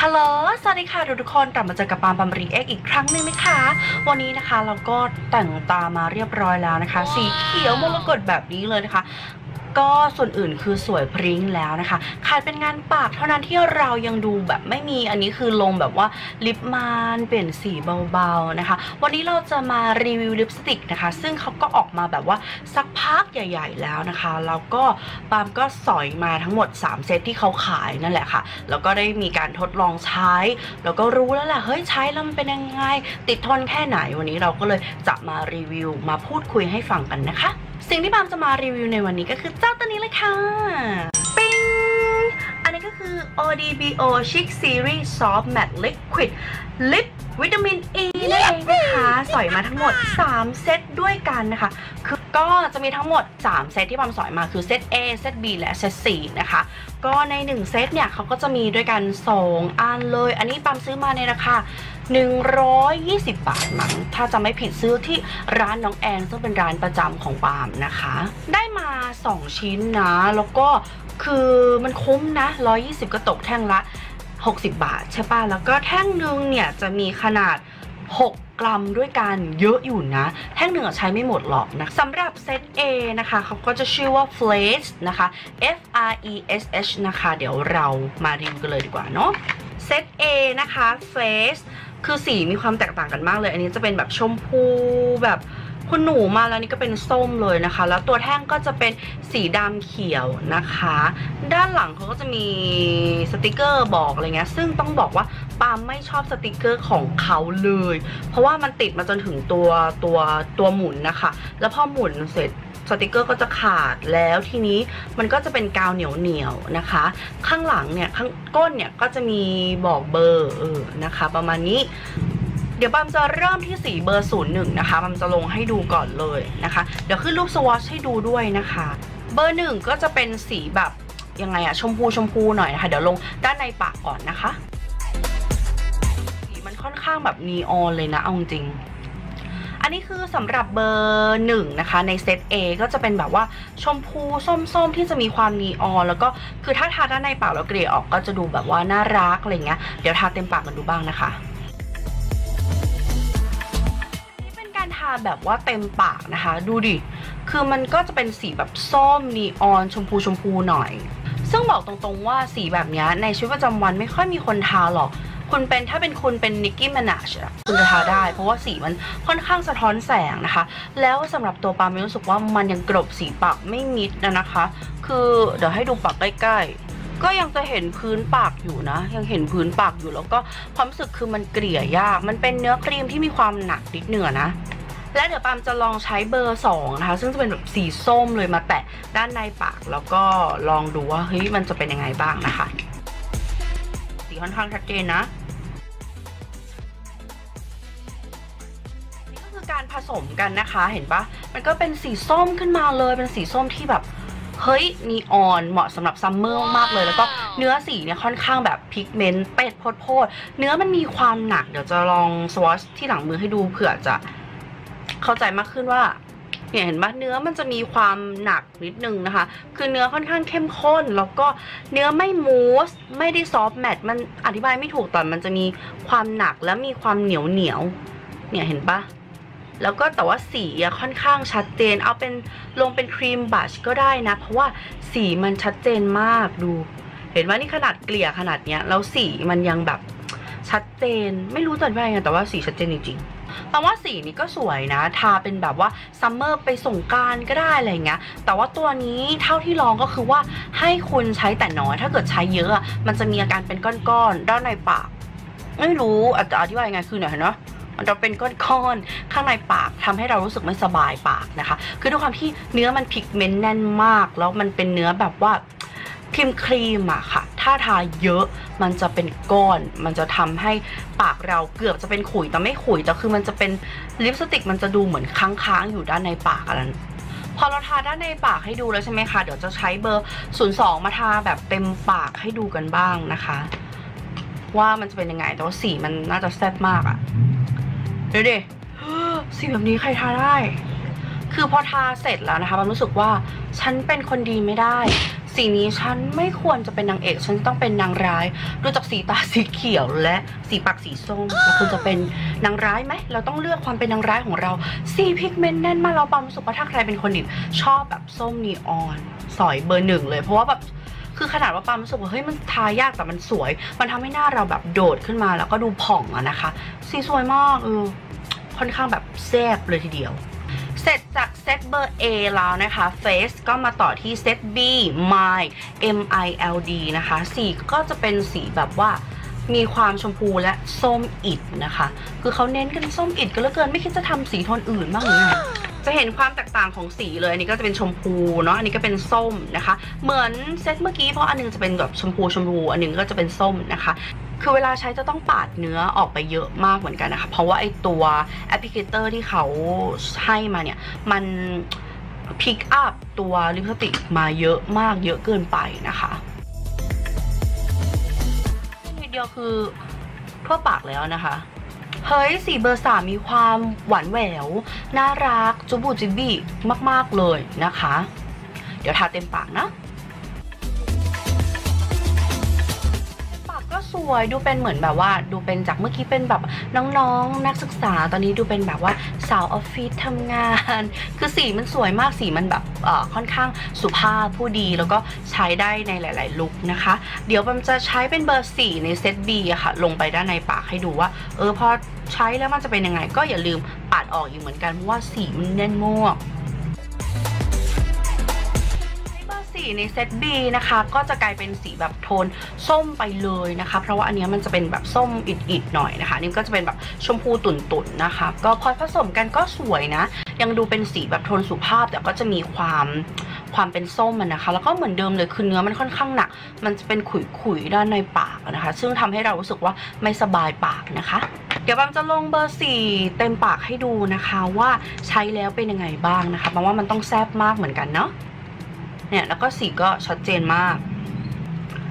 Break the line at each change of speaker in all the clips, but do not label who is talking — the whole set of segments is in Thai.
ฮัลโหล สวัสดีค่ะทุกคน กลับมาเจอกับปาล์มปัมรีเอ็กอีกครั้งหนึ่งนะคะ วันนี้นะคะเราก็แต่งตามาเรียบร้อยแล้วนะคะ สีเขียวมรกตแบบนี้เลยนะคะ ก็ส่วนอื่นคือสวยพริ้งแล้วนะคะขาดเป็นงานปากเท่านั้นที่เรายังดูแบบไม่มีอันนี้คือลงแบบว่าลิปมันเปลี่ยนสีเบาๆนะคะ วันนี้เราจะมารีวิวลิปสติกนะคะ ซึ่งเขาก็ออกมาแบบว่าสักพักใหญ่ ๆ แล้วนะคะแล้วก็ปาล์มก็สอยมาทั้งหมด 3 เซตที่เขาขายนั่นแหละค่ะแล้วก็ได้มีการทดลองใช้ แล้วก็รู้แล้วแหละเฮ้ยใช้แล้วมันเป็นยังไง ติดทนแค่ไหนวันนี้เราก็เลยจะมารีวิวมาพูดคุยให้ฟังกันนะคะ สิ่งที่ปามจะมารีวิวในวันนี้ก็คือเจ้าตัวนี้เลยค่ะ ปิ๊ง อันนี้ก็คือ ODBO Chic Series Soft Matte Liquid Lip วิตามิน E นั่นเองนะคะสอยมาทั้งหมด 3 เซตด้วยกันนะคะ คือก็จะมีทั้งหมด 3 เซตที่ปามสอยมาคือเซต A เซต B และเซต C นะคะ ก็ใน 1 เซตเนี่ยเขาก็จะมีด้วยกัน 2 อันเลย อันนี้ปามซื้อมาในราคา 120 บาทมั้งถ้าจะไม่ผิดซื้อที่ร้านน้องแอนซึ่งเป็นร้านประจำของปามนะคะ ได้มา 2 ชิ้นนะ แล้วก็คือมันคุ้มนะ 120 ก็ตกแท่งละ 60 บาทใช่ป่ะ แล้วก็แท่งหนึ่งเนี่ยจะมีขนาด 6กรัมด้วยกันเยอะอยู่นะ แท่งหนึ่งอะใช้ไม่หมดหรอกนะสำหรับเซต A นะคะเขาก็จะชื่อว่า Flash นะคะ F R E S H นะคะ เดี๋ยวเรามารีวิวกันเลยดีกว่าเนาะเซต A นะคะ Face คือสีมีความแตกต่างกันมากเลย อันนี้จะเป็นแบบชมพูแบบคุณหนูมาแล้วนี่ก็เป็นส้มเลยนะคะ แล้วตัวแท่งก็จะเป็นสีดำเขียวนะคะ ด้านหลังเขาก็จะมีสติกเกอร์บอกอะไรเงี้ย ซึ่งต้องบอกว่าปามไม่ชอบสติกเกอร์ของเขาเลย เพราะว่ามันติดมาจนถึงตัวตัวตัวหมุนนะคะ แล้วพอหมุนเสร็จ สติกเกอร์ก็จะขาดแล้วทีนี้มันก็จะเป็นกาวเหนียวเหนียวๆนะคะ ข้างหลังเนี่ยข้างก้นเนี่ยก็จะมีบอกเบอร์เออนะคะ ประมาณนี้เดี๋ยวปามจะเริ่มที่สีเบอร์ศูนย์หนึ่งนะคะปามจะลงให้ดูก่อนเลยนะคะ เดี๋ยวขึ้นรูปสวอชให้ดูด้วยนะคะ เบอร์หนึ่งก็จะเป็นสีแบบยังไงอะชมพูชมพูหน่อยนะคะ เดี๋ยวลงด้านในปากก่อนนะคะ สีมันค่อนข้างแบบนีออนเลยนะเอาจริง อันนี้คือสำหรับเบอร์หนึ่งนะคะในเซต A ก็จะเป็นแบบว่าชมพูส้มๆที่จะมีความนีออนแล้วก็คือถ้าทาด้านในปากแล้วเกลี่ยออกก็จะดูแบบว่าน่ารักอะไรเงี้ยเดี๋ยวทาเต็มปากกันดูบ้างนะคะนี่เป็นการทาแบบว่าเต็มปากนะคะ ดูดิ คือมันก็จะเป็นสีแบบส้มนีออนชมพูชมพูหน่อย ซึ่งบอกตรงๆว่าสีแบบนี้ในชีวิตประจำวันไม่ค่อยมีคนทาหรอก คุณเป็นถ้าเป็นคุณเป็นนิกกี้มานาชอะคุณจะทาได้ เพราะว่าสีมันค่อนข้างสะท้อนแสงนะคะ แล้วสำหรับตัวปาล์มรู้สึกว่ามันยังกรบสีปากไม่มิดนะนะคะ คือเดี๋ยวให้ดูปากใกล้ก็ยังจะเห็นพื้นปากอยู่นะ ยังเห็นพื้นปากอยู่แล้วก็ความรู้สึกคือมันเกลี่ยยาก มันเป็นเนื้อครีมที่มีความหนักนิดเหนือนะ และเดี๋ยวปามจะลองใช้เบอร์2นะคะ ซึ่งจะเป็นแบบสีส้มเลยมาแตะด้านในปาก แล้วก็ลองดูว่าเฮ้ยมันจะเป็นยังไงบ้างนะคะ สีค่อนข้างชัดเจนนะ สมกันนะคะเห็นปะมันก็เป็นสีส้มขึ้นมาเลยเป็นสีส้มที่แบบเฮ้ยนีออนเหมาะสำหรับซัมเมอร์มากๆเลย แล้วก็เนื้อสีเนี่ยค่อนข้างแบบพิกเมนต์เป็ดโพดๆเนื้อมันมีความหนักเดี๋ยวจะลองสวอชที่หลังมือให้ดูเผื่อจะเข้าใจมากขึ้นว่าเนี่ยเห็นปะเนื้อมันจะมีความหนักนิดนึงนะคะ คือเนื้อค่อนข้างเข้มข้น แล้วก็เนื้อไม่มูสไม่ได้ซอฟต์แมตมันอธิบายไม่ถูกแต่มันจะมีความหนักและมีความเหนียวเหนียวๆเนี่ยเห็นปะ แล้วก็แต่ว่าสีอะค่อนข้างชัดเจน เอาเป็นลงเป็นครีมบัชก็ได้นะ เพราะว่าสีมันชัดเจนมากดู เห็นว่านี่ขนาดเกลี่ยขนาดเนี้ยแล้วสีมันยังแบบชัดเจน ไม่รู้จะอธิบายังไงแต่ว่าสีชัดเจนจริงๆแต่ว่าสีนี้ก็สวยนะ ทาเป็นแบบว่าซัมเมอร์ไปส่งการก็ได้อะไรเงี้ย แต่ว่าตัวนี้เท่าที่ลองก็คือว่าให้คุณใช้แต่น้อย ถ้าเกิดใช้เยอะ มันจะมีอาการเป็นก้อนๆ ด้านในปาก ไม่รู้อาจจะอธิบายยังไงคือเนี่ยเห็นไหม มันจะเป็นก้อนๆข้างในปากทำให้เรารู้สึกไม่สบายปากนะคะ คือด้วยความที่เนื้อมันพิกเมนต์แน่นมาก แล้วมันเป็นเนื้อแบบว่าครีมครีมอะค่ะ ถ้าทาเยอะมันจะเป็นก้อน มันจะทำให้ปากเราเกือบจะเป็นขุยแต่ไม่ขุยแต่คือมันจะเป็นลิปสติกมันจะดูเหมือนค้างๆอยู่ด้านในปากอะไรนั้นพอเราทาด้านในปากให้ดูแล้วใช่ไหมคะ เดี๋ยวจะใช้เบอร์ 02 มาทาแบบเต็มปากให้ดูกันบ้างนะคะ ว่ามันจะเป็นยังไงแต่ว่าสีมันน่าจะแซ่บมากอะ ดี๋ยวดิสีแบบนี้ใครทาได้ คือพอทาเสร็จแล้วนะคะมันรู้สึกว่าฉันเป็นคนดีไม่ได้ สีนี้ฉันไม่ควรจะเป็นนางเอก ฉันต้องเป็นนางร้ายดูจากสีตาสีเขียวและสีปากสีส้มเราควรจะเป็นนางร้ายไหมเราต้องเลือกความเป็นนางร้ายของเราสีพิกเมนต์แน่นมากเราปามรู้สึกว่าถ้าใครเป็นคนดิบชอบแบบส้มนีออน สอยเบอร์หนึ่งเลย เพราะว่าแบบ คือขนาดว่าปามรู้สึกว่าเฮ้ยมันทายากแต่มันสวย มันทำให้หน้าเราแบบโดดขึ้นมาแล้วก็ดูผ่องอะนะคะ สีสวยมากเออค่อนข้างแบบแซ่บเลยทีเดียวเสร็จจากเซตเบอร์ A แล้วนะคะ Face ก็มาต่อที่เซต B My M I L D นะคะ สีก็จะเป็นสีแบบว่า มีความชมพูและส้มอิดนะคะ คือเขาเน้นกันส้มอิดกันเหลือเกินไม่คิดจะทำสีโทนอื่นบ้างหรือไงจะเห็นความแตกต่างของสีเลย อันนี้ก็จะเป็นชมพูเนาะ อันนี้ก็เป็นส้มนะคะ เหมือนเซตเมื่อกี้เพราะอันหนึงจะเป็นแบบชมพูชมพู อันหนึงก็จะเป็นส้มนะคะ คือเวลาใช้จะต้องปาดเนื้อออกไปเยอะมากเหมือนกันนะคะ เพราะว่าไอตัวแอปพลิเคเตอร์ที่เขาให้มาเนี่ย มันพิกอัพตัวลิปสติกมาเยอะมากเยอะเกินไปนะคะ เดียวคือทั่วปากแล้วนะคะ เฮ้ยสีเบอร์สามมีความหวานแหวว น่ารัก จุบูจิบี้มาก ๆ เลยนะคะ เดี๋ยวทาเต็มปากนะ ปากก็สวยดูเป็นเหมือนแบบว่า ดูเป็นจากเมื่อกี้เป็นแบบน้องๆนักศึกษาตอนนี้ดูเป็นแบบว่า สาวออฟฟิศทำงาน คือสีมันสวยมากสีมันแบบค่อนข้างสุภาพผู้ดีแล้วก็ใช้ได้ในหลาย ๆ ลุคนะคะ เดี๋ยวมันจะใช้เป็นเบอร์ 4 ในเซต B อะค่ะ ลงไปด้านในปากให้ดูว่า เออพอใช้แล้วมันจะเป็นยังไง ก็อย่าลืมปาดออกอยู่เหมือนกันเพราะว่าสีมันแน่นมาก สีในเซต B นะคะ ก็จะกลายเป็นสีแบบโทนส้มไปเลยนะคะ เพราะว่าอันนี้มันจะเป็นแบบส้มอิดๆหน่อยนะคะนี่ก็จะเป็นแบบชมพูตุ่นๆนะคะ ก็พอผสมกันก็สวยนะ ยังดูเป็นสีแบบโทนสุภาพ แต่ก็จะมีความความเป็นส้มมันนะคะ แล้วก็เหมือนเดิมเลยคือเนื้อมันค่อนข้างหนัก มันจะเป็นขุยๆด้านในปากนะคะ ซึ่งทำให้เรารู้สึกว่าไม่สบายปากนะคะเดี๋ยวบางจะลงเบอร์สี่เต็มปากให้ดูนะคะว่าใช้แล้วเป็นยังไงบ้างนะคะเพราะว่ามันต้องแซบมากเหมือนกันเนาะ เนี่ยแล้วก็สีก็ชัดเจนมาก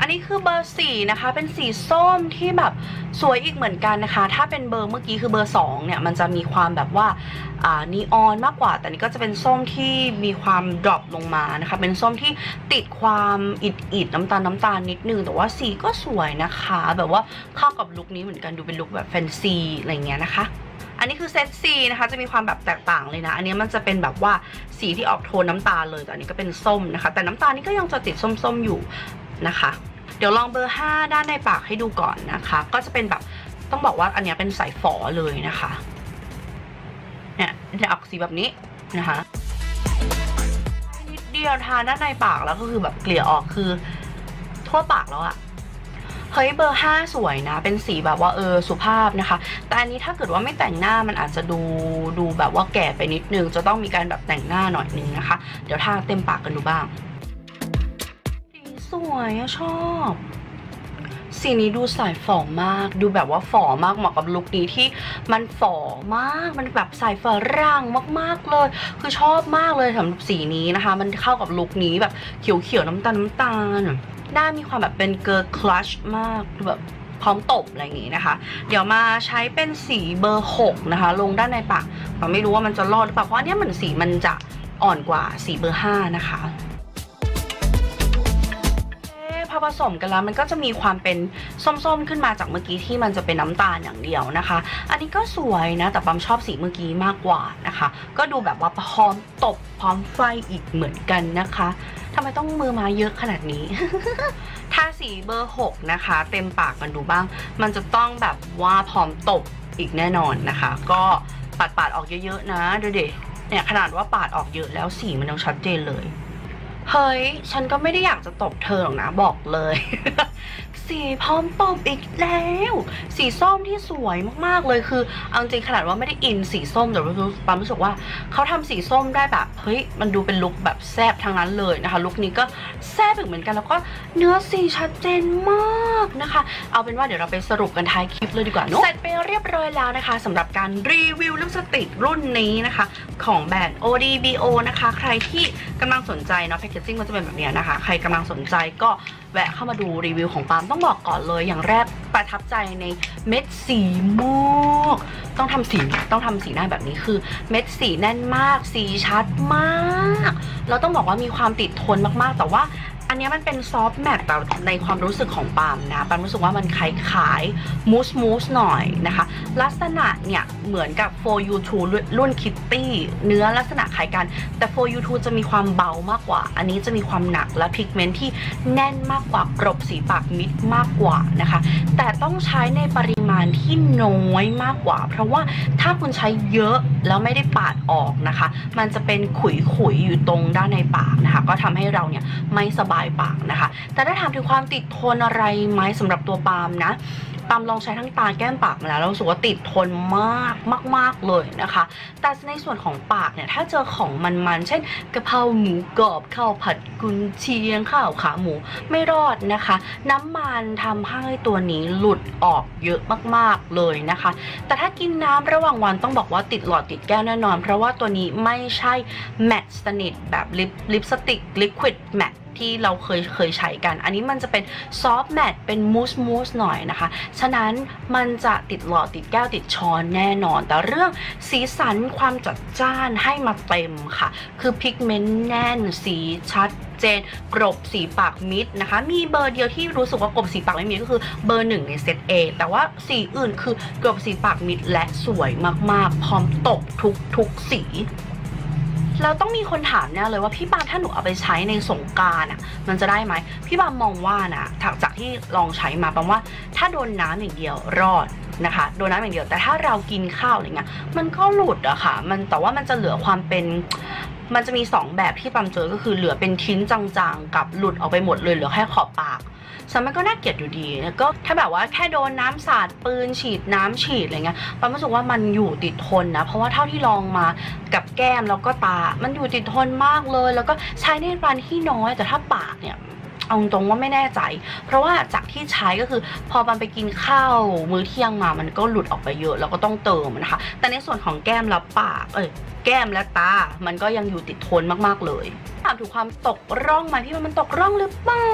อันนี้คือเบอร์สี่นะคะเป็นสีส้มที่แบบสวยอีกเหมือนกันนะคะ ถ้าเป็นเบอร์เมื่อกี้คือเบอร์สองเนี่ยมันจะมีความแบบว่าอ่านีออนมากกว่า แต่นี่ก็จะเป็นส้มที่มีความดรอปลงมานะคะ เป็นส้มที่ติดความอิดอิดๆน้ำตาลน้ำตาลนิดนึง แต่ว่าสีก็สวยนะคะ แบบว่าเข้ากับลุคนี้เหมือนกันดูเป็นลุคแบบแฟนซีอะไรเงี้ยนะคะ อันนี้คือเซต C นะคะจะมีความแบบแตกต่างเลยนะ อันนี้มันจะเป็นแบบว่าสีที่ออกโทนน้ำตาลเลยแต่อันนี้ก็เป็นส้มนะคะ แต่น้ำตาลนี่ก็ยังจะติดส้มๆอยู่นะคะ เดี๋ยวลองเบอร์ 5 ด้านในปากให้ดูก่อนนะคะ ก็จะเป็นแบบต้องบอกว่าอันนี้เป็นสายฝอเลยนะคะเนี่ยจะออกสีแบบนี้นะคะนิดเดียวทาด้านในปากแล้วก็คือแบบเกลี่ยออกคือทั่วปากแล้วอะ เฮ้ยเบอร์ 5 สวยนะ เป็นสีแบบว่าเออสุภาพนะคะ แต่อันนี้ถ้าเกิดว่าไม่แต่งหน้ามันอาจจะดูดูแบบว่าแก่ไปนิดนึง จะต้องมีการแบบแต่งหน้าหน่อยนึงนะคะ เดี๋ยวทาเต็มปากกันดูบ้าง สีสวยอะชอบ สีนี้ดูสายฝ่อมาก ดูแบบว่าฝ่อมากเหมาะกับลุคนี้ที่มันฝ่อมาก มันแบบสายฝรั่งมากๆเลย คือชอบมากเลยสำหรับสีนี้นะคะ มันเข้ากับลุคนี้แบบเขียวๆน้ำตาลน้ำตาล หน้ามีความแบบเป็นเกิร์ลคลัชมากแบบพร้อมตบอะไรอย่างงี้นะคะ เดี๋ยวมาใช้เป็นสีเบอร์ 6 นะคะ ลงด้านในปากแต่ไม่รู้ว่ามันจะรอดหรือเปล่าเพราะเนี้ยเหมือนสีมันจะอ่อนกว่าสีเบอร์ 5 นะคะ ผสมกันแล้วมันก็จะมีความเป็นส้มๆขึ้นมาจากเมื่อกี้ที่มันจะเป็นน้ำตาลอย่างเดียวนะคะ อันนี้ก็สวยนะ แต่ปั๊มชอบสีเมื่อกี้มากกว่านะคะ ก็ดูแบบว่าพร้อมตบพร้อมไฟอีกเหมือนกันนะคะทำไมต้องมือมาเยอะขนาดนี้ถ้าสีเบอร์ 6 นะคะ เต็มปากกันดูบ้าง มันจะต้องแบบว่าพร้อมตบอีกแน่นอนนะคะ ก็ปัดปาดๆออกเยอะๆนะดูดิเนี่ยขนาดว่าปาดออกเยอะแล้วสีมันยังชัดเจนเลย เฮ้ย ฉันก็ไม่ได้อยากจะตบเธอหรอกนะบอกเลย สีพร้อมตบอีกแล้ว สีส้มที่สวยมากๆเลยคือเอาจริงขนาดว่าไม่ได้อินสีส้มแต่รู้ความรู้สึกว่าเขาทำสีส้มได้แบบเฮ้ยมันดูเป็นลุคแบบแซบทั้งนั้นเลยนะคะลุคนี้ก็แซบอีกเหมือนกันแล้วก็เนื้อสีชัดเจนมากนะคะ เอาเป็นว่าเดี๋ยวเราไปสรุปกันท้ายคลิปเลยดีกว่าเนอะเสร็จไปเรียบร้อยแล้วนะคะสำหรับการรีวิวลิปสติกรุ่นนี้นะคะ ของแบรนด์ ODBO นะคะ ใครที่กำลังสนใจเนาะแพคเกจจิ้งมันจะเป็นแบบนี้นะคะ ใครกำลังสนใจก็แวะเข้ามาดูรีวิวของปาล์มต้องบอกก่อนเลย อย่างแรกประทับใจในเม็ดสีมากต้องทำสีต้องทำสีหน้าแบบนี้คือ เม็ดสีแน่นมาก สีชัดมากเราต้องบอกว่ามีความติดทนมากๆ แต่ว่า อันนี้มันเป็นซอฟต์แมตแต่ในความรู้สึกของปาล์มนะปาล์มรู้สึกว่ามันคล้ายๆมูสมูสหน่อยนะคะ ลักษณะเนี่ยเหมือนกับ for you to รุ่นคิตตี้เนื้อลักษณะคล้ายกัน แต่ for you to จะมีความเบามากกว่า อันนี้จะมีความหนักและพิกเมนต์ที่แน่นมากกว่ากรบสีปากมิดมากกว่านะคะ แต่ต้องใช้ในปริมาณที่น้อยมากกว่า เพราะว่าถ้าคุณใช้เยอะแล้วไม่ได้ปาดออกนะคะ มันจะเป็นขุยๆอยู่ตรงด้านในปากนะคะ ก็ทำให้เราเนี่ยไม่สบายปากนะคะ แต่ถ้าถามถึงความติดทนอะไรไหมสำหรับตัวปาล์มนะปาล์มลองใช้ทั้งตาแก้มปากมาแล้วแล้วรู้สึกว่าติดทนมากมากๆเลยนะคะ แต่ในส่วนของปากเนี่ยถ้าเจอของมันๆเช่นกะเพราหมูกรอบข้าวผัดกุนเชียงข้าวขาหมูไม่รอดนะคะ น้ำมันทำให้ตัวนี้หลุดออกเยอะมากๆเลยนะคะ แต่ถ้ากินน้ำระหว่างวันต้องบอกว่าติดหลอดติดแก้วแน่นอน เพราะว่าตัวนี้ไม่ใช่แมตต์สนิทแบบลิปลิปสติกลิควิดแมต ที่เราเคยเคยใช้กัน อันนี้มันจะเป็นซอฟต์แมตเป็นมูสมูสหน่อยนะคะ ฉะนั้นมันจะติดหลอดติดแก้วติดช้อนแน่นอน แต่เรื่องสีสันความจัดจ้านให้มาเต็มค่ะ คือพิกเมนต์แน่นสีชัดเจนกรบสีปากมิดนะคะ มีเบอร์เดียวที่รู้สึกว่ากรบสีปากไม่มีก็คือเบอร์หนึ่งในเซต A แต่ว่าสีอื่นคือกรบสีปากมิดและสวยมากๆ พร้อมตกทุกทุกสี แล้วต้องมีคนถามเนี่ยเลยว่าพี่บามถ้าหนูเอาไปใช้ในสงการอะ มันจะได้ไหมพี่บามมองว่านะจากจากที่ลองใช้มาแปลว่าถ้าโดนน้ำอย่างเดียวรอดนะคะโดนน้ำอย่างเดียวแต่ถ้าเรากินข้าวอะไรเงี้ยมันก็หลุดอะค่ะ มันแต่ว่ามันจะเหลือความเป็นมันจะมีสองแบบที่ปามเจอก็คือเหลือเป็นทิ้นจางๆ กับหลุดออกไปหมดเลยเหลือแค่ขอบปาก สมันก็น่าเกลียดอยู่ดีแล้วก็ถ้าแบบว่าแค่โดนน้ำสาดปืนฉีดน้ำฉีดอะไรเงี้ยปามรู้สึกว่ามันอยู่ติดทนนะ เพราะว่าเท่าที่ลองมากับแก้มแล้วก็ตา มันอยู่ติดทนมากเลย แล้วก็ใช้ในรันที่น้อยแต่ถ้าปากเนี่ยเอาตรงว่าไม่แน่ใจ เพราะว่าจากที่ใช้ก็คือพอมันไปกินข้าวมื้อเที่ยงมามันก็หลุดออกไปเยอะ แล้วก็ต้องเติมนะคะ แต่ในส่วนของแก้มและปาก เอ้ยแก้มและตา มันก็ยังอยู่ติดทนมากๆเลยถามถึงความตกร่องไหมพี่ว่ามันตกร่องหรือเปล่า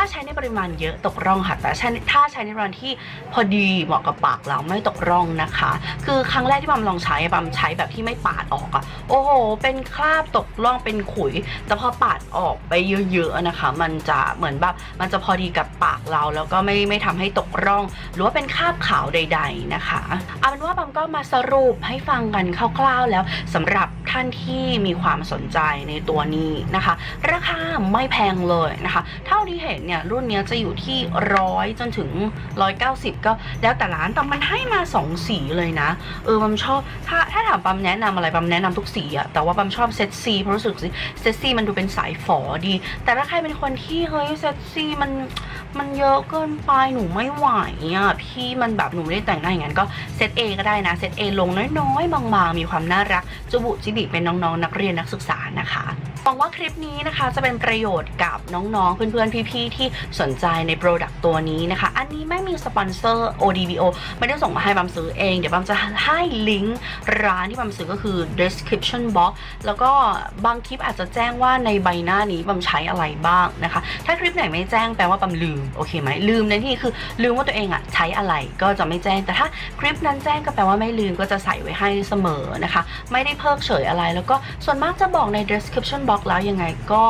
ถ้าใช้ในปริมาณเยอะตกร่องค่ะ แต่ใช้ถ้าใช้ในปริมาณที่พอดีเหมาะกับปากเราไม่ตกร่องนะคะ คือครั้งแรกที่บัมลองใช้บัมใช้แบบที่ไม่ปาดออกอะโอ้โห เป็นคราบตกร่องเป็นขุย แต่พอปาดออกไปเยอะๆนะคะ มันจะเหมือนแบบมันจะพอดีกับปากเราแล้วก็ไม่ไม่ทำให้ตกร่อง หรือว่าเป็นคราบขาวใด ๆนะคะเอาเป็นว่าบัมก็มาสรุปให้ฟังกันคร่าวๆแล้วสำหรับท่านที่มีความสนใจในตัวนี้นะคะ ราคาไม่แพงเลยนะคะ เท่าที่เห็นเนี่ยรุ่นเนี้ยจะอยู่ที่ร้อยจนถึง 190 ก็แล้วแต่ร้านแต่มันให้มา 2 สีเลยนะ เออบัมชอบถ้าถ้าถามบัมแนะนำอะไรบัมแนะนำทุกสีอะแต่ว่าบัมชอบเซตซีเพราะรู้สึกสเซตซีมันดูเป็นสายฝอดี แต่ถ้าใครเป็นคนที่เฮ้ยเซตซีมันมันเยอะเกินไปหนูไม่ไหวอะพี่มันแบบหนูไม่ได้แต่งหน้าอย่างนั้นก็เซต A ก็ได้นะเซต A ลงน้อยๆบางๆมีความน่ารักจุบุจิบิเป็นน้องๆนักเรียนนักศึกษานะคะ วังว่าคลิปนี้นะคะจะเป็นประโยชน์กับน้องๆ เพื่อนๆ พี่ๆ ที่สนใจในโปรดักต์ตัวนี้นะคะ อันนี้ไม่มีสปอนเซอร์ ODBO ไม่ได้ส่งมาให้บัมซื้อเอง เดี๋ยวบัมจะให้ลิงก์ร้านที่บัมซื้อก็คือ description box แล้วก็บางคลิปอาจจะแจ้งว่าในใบหน้านี้บัมใช้อะไรบ้างนะคะ ถ้าคลิปไหนไม่แจ้งแปลว่าบัมลืม โอเคไหมลืมในที่นี้คือลืมว่าตัวเองอะใช้อะไรก็จะไม่แจ้ง แต่ถ้าคลิปนั้นแจ้งก็แปลว่าไม่ลืมก็จะใส่ไว้ให้เสมอนะคะ ไม่ได้เพิกเฉยอะไร แล้วก็ส่วนมากจะบอกใน description box แล้วยังไงก็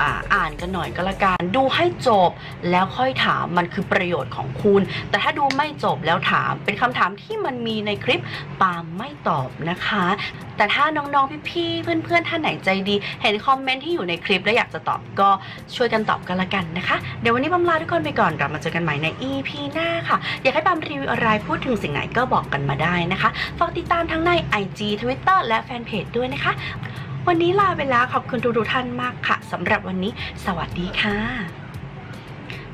อ่าอ่านกันหน่อยก็แล้วกันดูให้จบแล้วค่อยถามมันคือประโยชน์ของคุณ แต่ถ้าดูไม่จบแล้วถามเป็นคำถามที่มันมีในคลิปปามไม่ตอบนะคะ แต่ถ้าน้องๆพี่ๆเพื่อนๆท่านไหนใจดี เห็นคอมเมนต์ที่อยู่ในคลิปแล้วอยากจะตอบก็ช่วยกันตอบกันละกันนะคะ เดี๋ยววันนี้บัมลาทุกคนไปก่อนเรามาเจอกันใหม่ใน EP หน้าค่ะ อยากให้บัมรีวิวอะไรพูดถึงสิ่งไหนก็บอกกันมาได้นะคะฝากติดตามทั้งใน IG Twitter และแฟนเพจด้วยนะคะ วันนี้ลาไปแล้วขอบคุณทุกท่านมากค่ะสำหรับวันนี้ สวัสดีค่ะ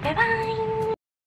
บ๊ายบาย